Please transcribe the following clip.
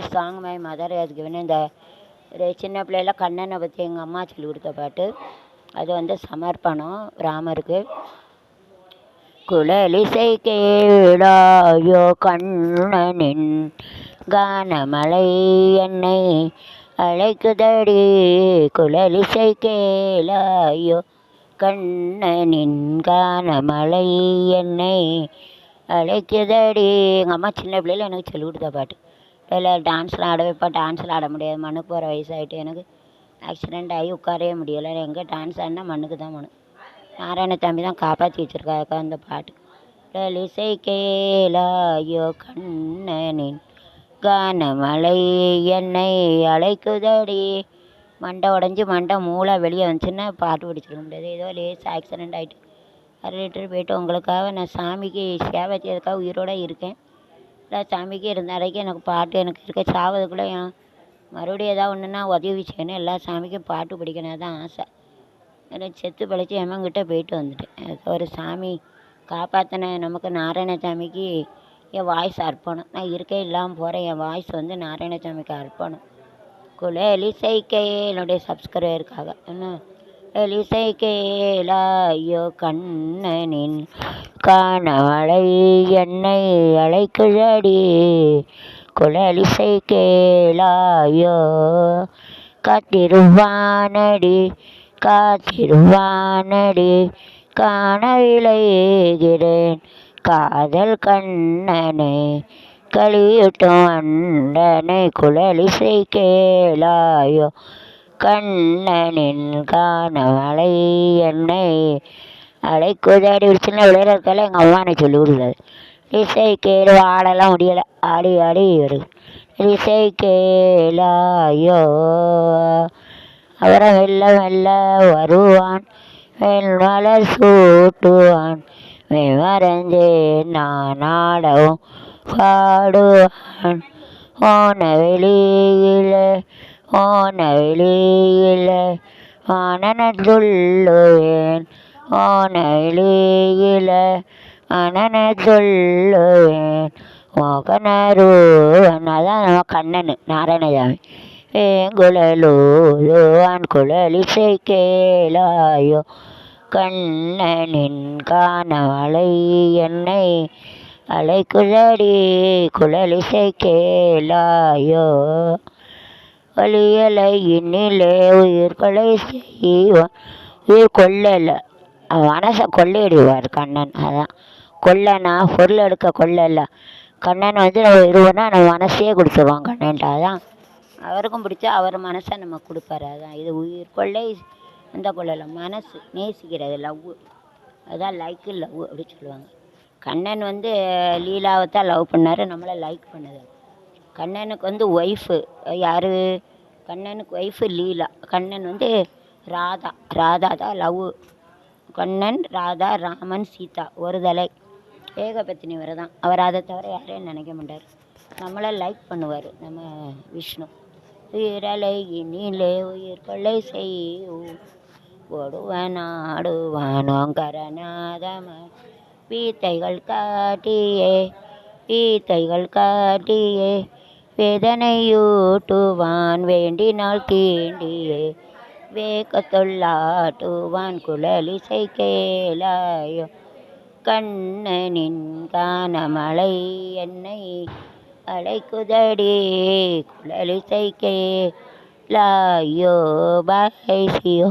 Song my mother has given இந்த ஒரு சின்ன பிள்ளையில கண்ணனை பற்றி எங்கள் அம்மா சொல்லி கொடுத்த பாட்டு. அது வந்து சமர்ப்பணம் ராமருக்கு. குழலிசை கேளாயோ கண்ணனின் கானமலை என்னை அழைக்குதடி. குழலிசை கேளாயோ கண்ணனின் கானமலை என்னை அழைக்குதடி. எங்கள் அம்மா சின்ன பிள்ளையில எனக்கு சொல்லி கொடுத்த பாட்டு. இல்லை டான்ஸ்லாம் ஆட வைப்பா டான்ஸ்லாம் ஆட முடியாது. மண்ணுக்கு போகிற வயசாயிட்டு எனக்கு ஆக்சிடெண்ட் ஆகி உட்காரவே முடியலை. எங்கே டான்ஸ் ஆடினா மண்ணுக்கு தான் மனு நாராயண தம்பி தான் காப்பாற்றி வச்சுருக்காக்கா அந்த பாட்டு. குழலிசை கேளாயோ கண்ணனின் கானமலை என்னை அழைக்குதடி. மண்டை உடஞ்சி மண்டை மூளை வெளியே வந்துச்சுன்னா பாட்டு பிடிச்சிருக்க முடியாது. ஏதோ லேசாக ஆக்சிடெண்ட் ஆகிட்டு அரை லிட்டர் போயிட்டு உங்களுக்காக நான் சாமிக்கு சேவை செய்யறதுக்காக உயிரோடு இருக்கேன். இல்லை சாமிக்கும் இருந்த வரைக்கும் எனக்கு பாட்டு எனக்கு இருக்க சாவதுக்குள்ளே என் மறுபடியும் ஏதாவது ஒன்றுன்னா உதவி செய்யணும் எல்லா சாமிக்கும் பாட்டு படிக்கணும் தான் ஆசை. எனக்கு செத்து பிழைச்சி எமன்கிட்ட போயிட்டு வந்துட்டேன். ஒரு சாமி காப்பாற்றின நமக்கு நாராயணசாமிக்கு என் வாய்ஸ் அர்ப்பணம். நான் இருக்கே இல்லாமல் போகிறேன் என் வாய்ஸ் வந்து நாராயணசாமிக்கு அர்ப்பணம். குழலிசை என்னுடைய சப்ஸ்கிரைபருக்காக என்ன? எலிசை கேளாயோ கண்ணனின் காணவளை என்னை அழைக்குழடி. குழலிசை கேளாயோ காத்திருவானடி காத்திருவானடி. காண விளைகிறேன் காதல் கண்ணனை களியூட்டும் அண்டனை குழலிசை கேளாயோ கண்ணனின் காணவளை என்னை அழைக்குதாடி. ஒரு சின்ன விளையாட இருக்கால எங்கள் அம்மா எனக்கு சொல்லி கொடுக்குறாரு இசை கேளு ஆடலாம் முடியலை. ஆடி ஆடி வருது இசை கேளாயோ. அவரை மெல்ல மெல்ல வருவான். வெண்மலர் சூட்டுவான். மெய்மறந்தே நான் ஆடவும் பாடுவான். ஓன வெளியிலே ஆனையிலே வெளியில வானனத் சொல்லுவேன் ஓன வெளியில வானனத் அதான் நம்ம கண்ணன் நாராயணசாமி. வேங்குழலூதுவான் குழலிசை கேளாயோ கண்ணனின் காணவளை என்னை அலை குழலி குழலிசை கேளாயோ வழியலை இன்னிலே உயிர்களை செய்வான். உயிர் கொள்ளலை. மனசை கொள்ளையிடுவார் கண்ணன். அதான். கொல்லனா பொருள் எடுக்க கொள்ளல. கண்ணன் வந்து நம்ம இருவனா நம்ம மனசே கொடுத்துருவான் கண்ணன்ட்டு. அதான். அவருக்கும் பிடிச்சா அவர் மனசை நம்ம கொடுப்பாரு. அதான். இது உயிர் கொள்ளை அந்த கொள்ளலை. மனசு நேசிக்கிறது லவ். அதான் லைக்கு லவ் அப்படின்னு சொல்லுவாங்க. கண்ணன் வந்து லீலாவை தான் லவ் பண்ணார். நம்மளை லைக் பண்ணுது. கண்ணனுக்கு வந்து ஒய்ஃபு யார்? கண்ணனுக்கு ஒய்ஃபு லீலா. கண்ணன் வந்து ராதா. ராதா தான் லவ் கண்ணன் ராதா ராமன் சீதா. ஒரு தலை. ஏகபத்தினி தான் அவர் அதை தவிர யாரையும் நினைக்க மாட்டார். நம்மளை லைக் பண்ணுவார் நம்ம விஷ்ணு. உயிரலை இனிலே உயிர் கொள்ளை செய்யும் ஓடுவன் ஆடுவானோங்கரநாதம பீத்தைகள் காட்டியே பீத்தைகள் காட்டியே. வேதனையூட்டுவான் வேண்டினால் தீண்டியே. வேகத்தொள்ளாட்டுவான் குழலிசை கேளாயோ கண்ணனின் கானமலை என்னை அழைக்குதடி. குழலிசை கேளாயோ பாய் சியோ